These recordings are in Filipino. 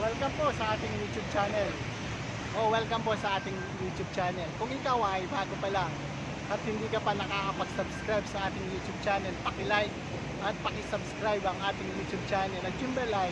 Welcome po sa ating YouTube channel. Oh, welcome po sa ating YouTube channel. Kung ikaw ay bago pa lang at hindi ka pa nakakapag-subscribe sa ating YouTube channel, paki-like at paki-subscribe ang ating YouTube channel. At yung bell ay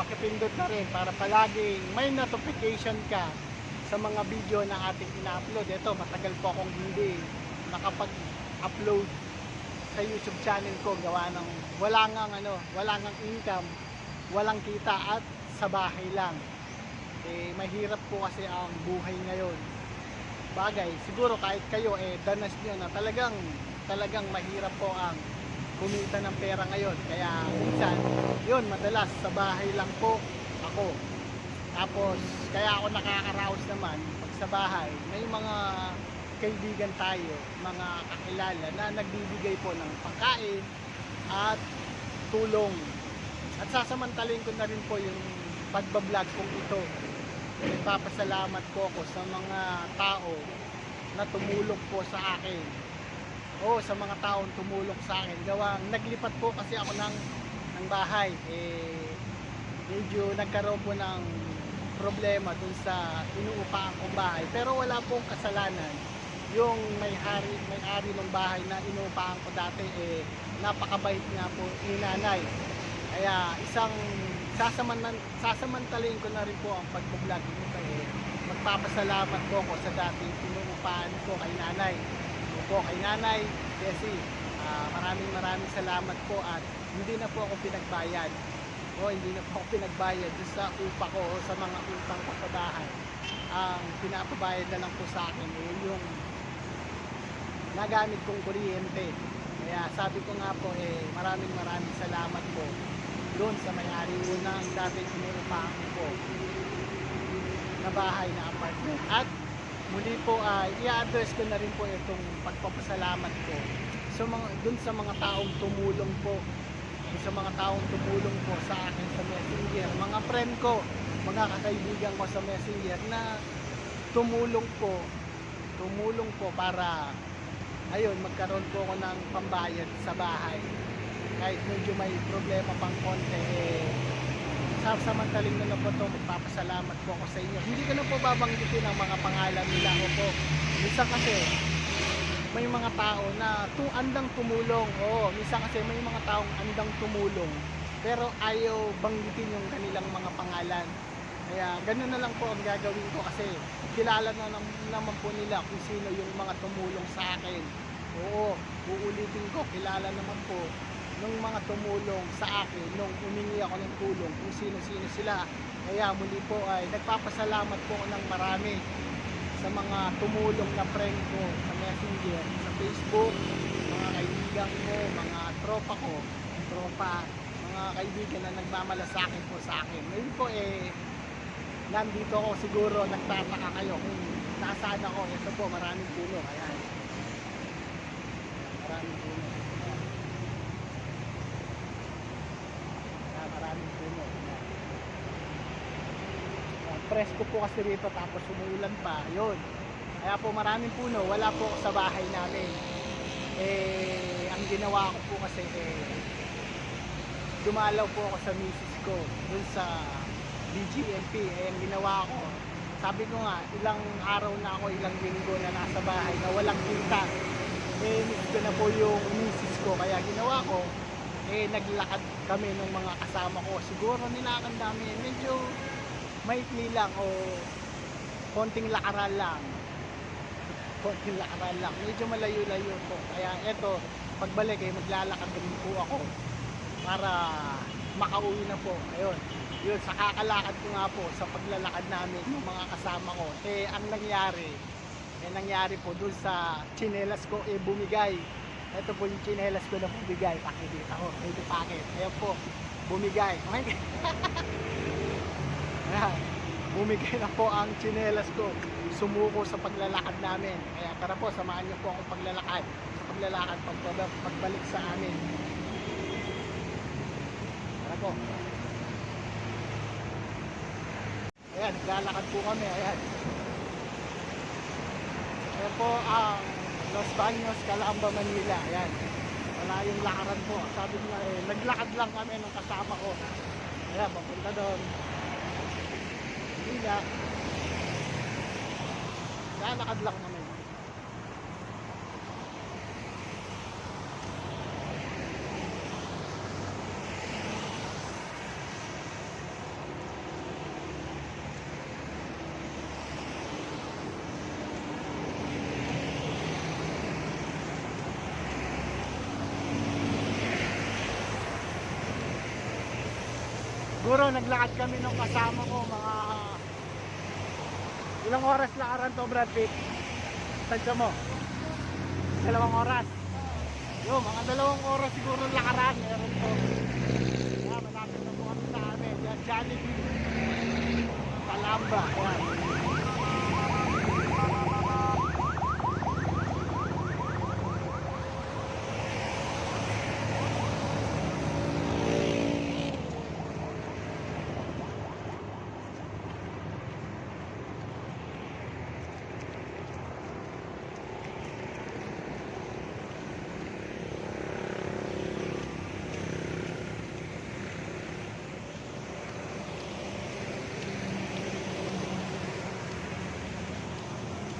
pakipindot na rin para palaging may notification ka sa mga video na ating ina-upload. Ito, matagal po akong hindi nakapag-upload sa YouTube channel ko gawa ng wala ngang ano, wala ngang income, walang kita at sa bahay lang. Eh mahirap po kasi ang buhay ngayon. Bagay, siguro kahit kayo eh danas niyo na talagang talagang mahirap po ang kumita ng pera ngayon. Kaya minsan, yun, madalas sa bahay lang po ako. Tapos, kaya ako nakakaraos naman pag sa bahay, may mga kaibigan tayo, mga kakilala na nagbibigay po ng pagkain at tulong. At sasamantalin ko na rin po yung pagbablog kong ito. Nagpapasalamat po ako sa mga tao na tumulong po sa akin. O sa mga taong tumulong sa akin. Gawang naglipat po kasi ako ng, ng bahay. Eh, medyo nagkaroon po ng problema dun sa inuupahan kong bahay. Pero wala pong kasalanan. Yung may-hari, may-ari ng bahay na inuupahan ko dati, eh, napakabait nga po ni nanay. Kaya isang sasaman, sasamantalin ko na rin po ang pagbablog nito eh. Magpapasalamat po ako sa dating pinuupahan ko kay nanay. So po kay nanay, Jessie, ah, maraming maraming salamat po at hindi na po ako pinagbayad. O hindi na po ako pinagbayad sa upa ko o sa mga utang ko. Ang pinapabayad na lang po sa akin eh, yung nagamit kong kuryente. Kaya sabi ko nga po eh maraming maraming salamat po doon sa may-ari unang dati inuupahan ko na bahay na apartment. At muli po ay i-address ko na rin po itong pagpapasalamat ko sa mga doon sa mga taong tumulong po sa mga taong tumulong po sa akin sa Messenger, mga friend ko, mga kakaibigan ko sa Messenger na tumulong po tumulong po para ayun magkaroon po ako ng pambayad sa bahay kahit medyo may problema pang konti eh, sasamantaling na po ito magpapasalamat po ako sa inyo. Hindi ko na po babanggitin ang mga pangalan nila. O po minsan kasi may mga tao na tu andang tumulong. Oo minsan kasi may mga taong andang tumulong pero ayaw banggitin yung kanilang mga pangalan. Kaya ganun na lang po ang gagawin ko kasi kilala na nam- naman po nila kung sino yung mga tumulong sa akin. Oo, uulitin ko, kilala naman po nung mga tumulong sa akin nung humingi ako ng tulong kung sino-sino sila. Kaya muli po ay nagpapasalamat po ng marami sa mga tumulong na friend ko sa Messenger, sa Facebook, mga kaibigan ko, mga tropa ko, tropa, mga kaibigan na nagmamalasakit po sa akin. Ngayon po eh, nandito ako siguro nagtataka kayo kung nasaan ako. Ito po, maraming puno. Ayan. Maraming puno. Ayan. Ayan, maraming puno. Ayan. Ayan, Presko po kasi rito tapos umuulan pa. Yun. Kaya po maraming puno. Wala po ako sa bahay namin. Eh, ang ginawa ko po kasi eh, dumalaw po ako sa misis ko dun sa BGMP. Eh, ang ginawa ko, sabi ko nga, ilang araw na ako, ilang linggo na nasa bahay na walang kita. Eh, miss ko na po yung misis ko. Kaya ginawa ko, eh, naglakad kami ng mga kasama ko. Siguro nilakad namin, medyo maikli lang o konting lakaran lang. Konting lakaran lang. Medyo malayo-layo po. Kaya eto, pagbalik eh, maglalakad din po ako para makauwi na po. Ayun. Yun, sa kakalakad ko nga po, sa paglalakad namin ng mga kasama ko, eh, ang nangyari, eh, nangyari po dun sa chinelas ko, eh, bumigay. Ito po yung chinelas ko na bumigay. Pakikita ko, ito pakit. Ayan po, bumigay. Okay? Ayan, bumigay na po ang chinelas ko. Sumuko sa paglalakad namin. Kaya tara po, samahan niyo po akong paglalakad. Sa paglalakad, pag, pagbalik sa amin. Tara po. Ayan, naglalakad po kami. Ayan. Ayan po ang Los Baños, Calamba, Manila. Ayan. Wala yung lakaran po. Sabi nga eh, naglakad lang kami ng kasama ko. Ayan, papunta doon. Maynila. Lalakad lang naman. Siguro naglakad kami nung kasama ko mga ilang oras lakaran to Brad Pitt? Tansya mo? Dalawang oras. Yo, mga dalawang oras siguro lakaran meron to. Kaya malapit na po kami sa amin. Yan, Jollibee. Palamba. Yan.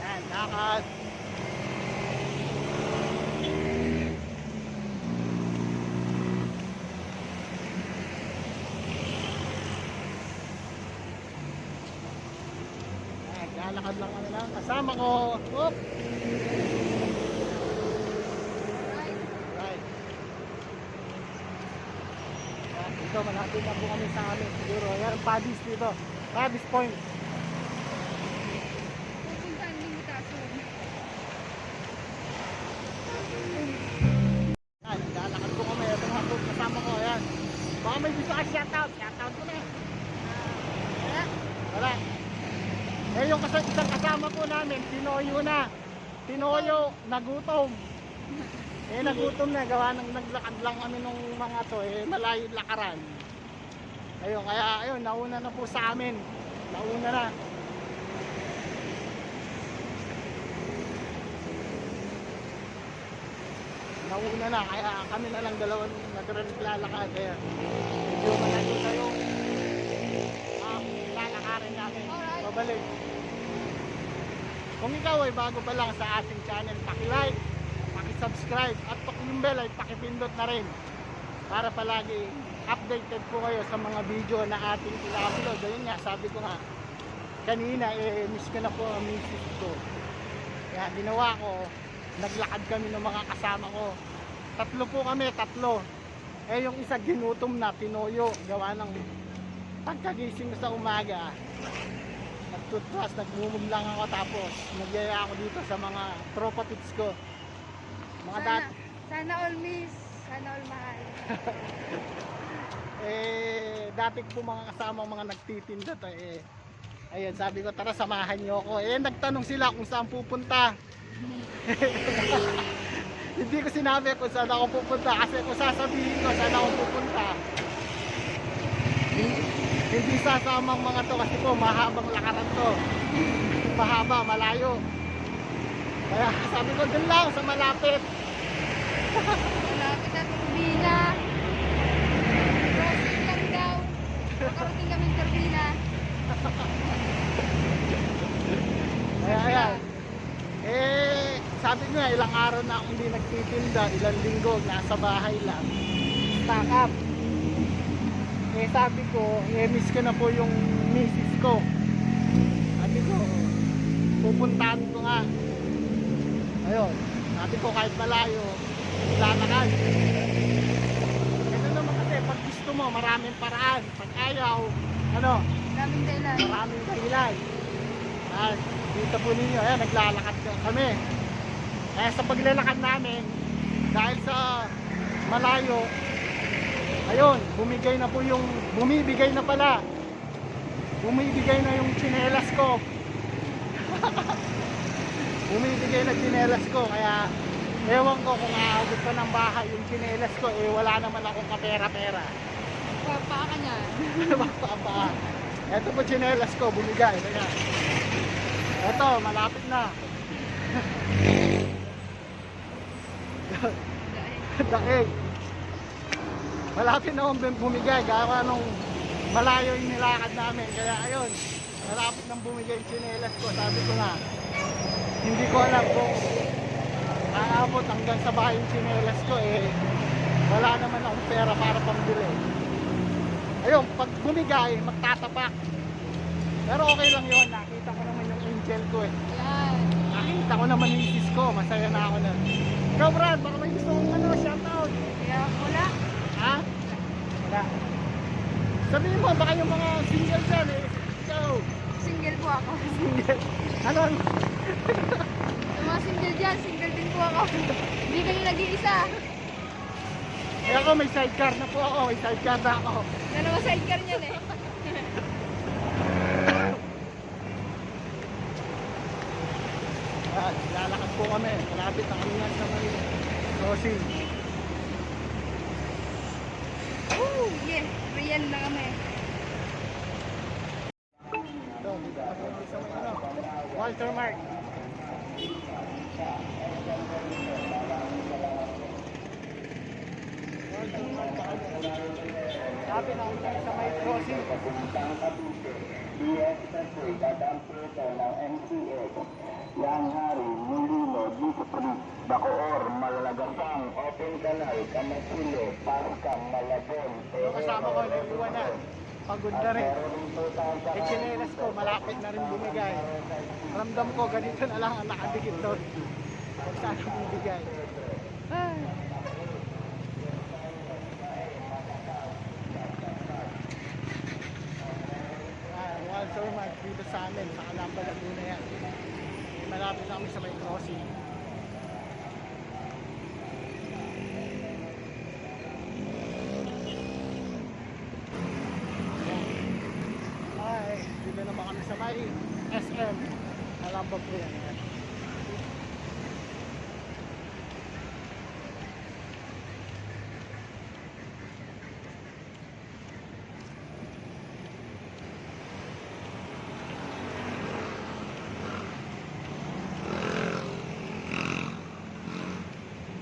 Yan, lakad. Lalakad lang kami lang. Kasama ko. Oop. Dito malapit na po kami sa amin siguro. Yan, Paddy's dito. Paddy's Point. Tinoyo, nagutom. Eh nagutom na, gawa ng naglakad lang kami nung mga to, eh malayo lakaran. Ayun, kaya ayun, nauna na po sa amin. Nauna na. Nauna na, kaya kami na lang dalawang naglalakad. Kaya medyo malayo na yung um, lalakarin namin. Babalik. Kung ikaw ay bago pa lang sa ating channel, paki-like, paki-subscribe, at yung bell ay paki-pindot na rin para palagi updated po kayo sa mga video na ating ila-upload. Ayun nga, sabi ko nga, kanina, eh, miss ko na po ang misis ko. Kaya ginawa ko, naglakad kami ng mga kasama ko. Tatlo po kami, tatlo. Eh yung isa ginutom na, tinoyo, gawa ng pagkagising sa umaga. Nagtutwas, nagmumug lang ako tapos nagyaya ako dito sa mga tropa pits ko. Mga Sana, dat, sana all miss. Sana all mahal. eh, dati po mga kasama mga nagtitinda to eh. Ayun, sabi ko, tara samahan niyo ako. Eh, nagtanong sila kung saan pupunta. Hindi ko sinabi kung saan ako pupunta kasi kung sasabihin ko saan ako pupunta. Hindi, hindi sasama ang mga to kasi po mahabang lakaran to. Mahaba, malayo. Kaya sabi ko, dun lang sa malapit. Malapit na turbina. Crossing lang daw. Makarating kami turbina. Kaya ayan. Eh, sabi nga, ilang araw na akong hindi nagtitinda, ilang linggo, nasa bahay lang. Stock up. Eh, sabi ko, eh, miss ko na po yung misis ko. Sabi ko, pupuntahan ko nga. Ayun, sabi ko kahit malayo, lalakad. Ito naman kasi, pag gusto mo, maraming paraan. Pag ayaw, ano, Daming dahilan. maraming dahilan. At dito po ninyo, ayan, naglalakad ka- kami. Kaya sa paglalakad namin, dahil sa malayo, ayun, bumigay na po yung, bumibigay na pala. Bumibigay na yung tsinelas ko. bumibigay na tsinelas ko, kaya ewan ko kung aabot pa ng bahay yung tsinelas ko, eh wala naman akong kapera-pera. Papa ka niya. Papa. Ito po tsinelas ko, bumigay. Kaya. Ito, malapit na. Daig. Malapit na akong bumigay. Gawa nung malayo yung nilakad namin. Kaya ayun, Malapit nang bumigay yung tsinelas ko. Sabi ko nga, hindi ko alam kung aabot hanggang sa bahay yung tsinelas ko eh. Wala naman akong pera para pambili. Ayun, pag bumigay, magtatapak. Pero okay lang yun. Nakita ko naman yung angel ko eh. Nakita ko naman yung isis ko. Masaya na ako na. Ikaw Brad, baka may gusto kong ano, shoutout. Kaya wala. Ha? Wala. Sabihin mo, baka yung mga single dyan eh. Ikaw, Single po ako. single. Ano? Yung mga single dyan, single din po ako. Hindi kayo nag-iisa. Eh ako, may sidecar na po ako. May sidecar na ako. Dalawa sidecar niyan eh. Yan, lalakad po kami. Malapit na kami yan sa may crossing. Yeah, real na kami. Sa may. Walter Mark. Lapit na kami sa may crossing. Yang hari Mulino, Disipri, Bacoor, Malalagasang, Open Canal, Kamasilo, Pascam, Malabon, kasama ko, naiiwan na. Pagod na rin. Eh, chinelas ko, malapit na rin bumigay. Ramdam ko, ganito na lang ang nakadikit doon. Saan ang bumigay. Ah. Ah, Walter Mark dito sa amin, sa Calamba Laguna yan. Malapit na kami sa may crossing. Ay, dito naman kami sa may SM. Calamba po yan. yan.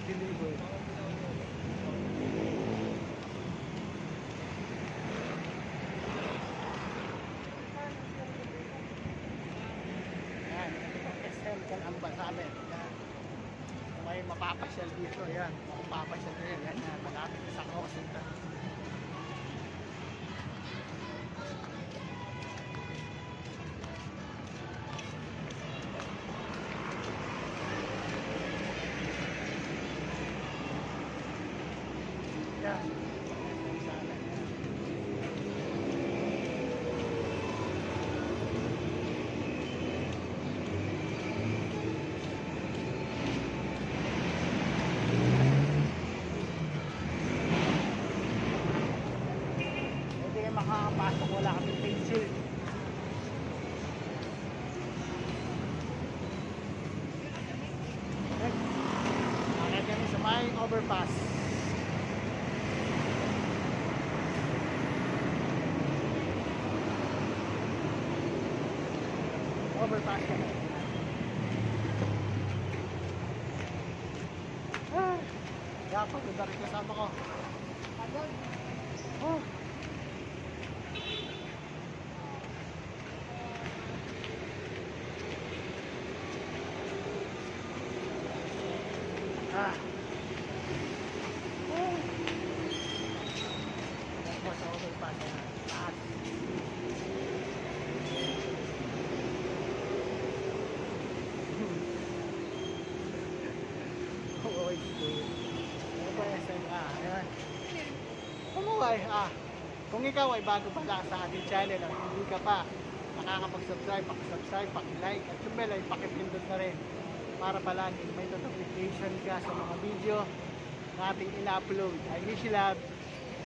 Deliver. Yan, ito yung SM kung ang ba sa amin. Yan. Kung may mapapasyal dito, yan. Kung mapapasyal na yan. Malapit sa crossing. Yan. Overpass kami. Ah, dapat darit kasama ko. Pagod. Oh. Ah. Oh. Ako sa overpass na. Taas. Oh, Ano ba SM? Ah, ayan. Ah. Kung ikaw ay bago pa lang sa ating channel at hindi ka pa nakakapag-subscribe, paki-subscribe, paki-like at yung bell ay paki-pindot na rin para palagi may notification ka sa mga video na ating ina-upload. I wish you love.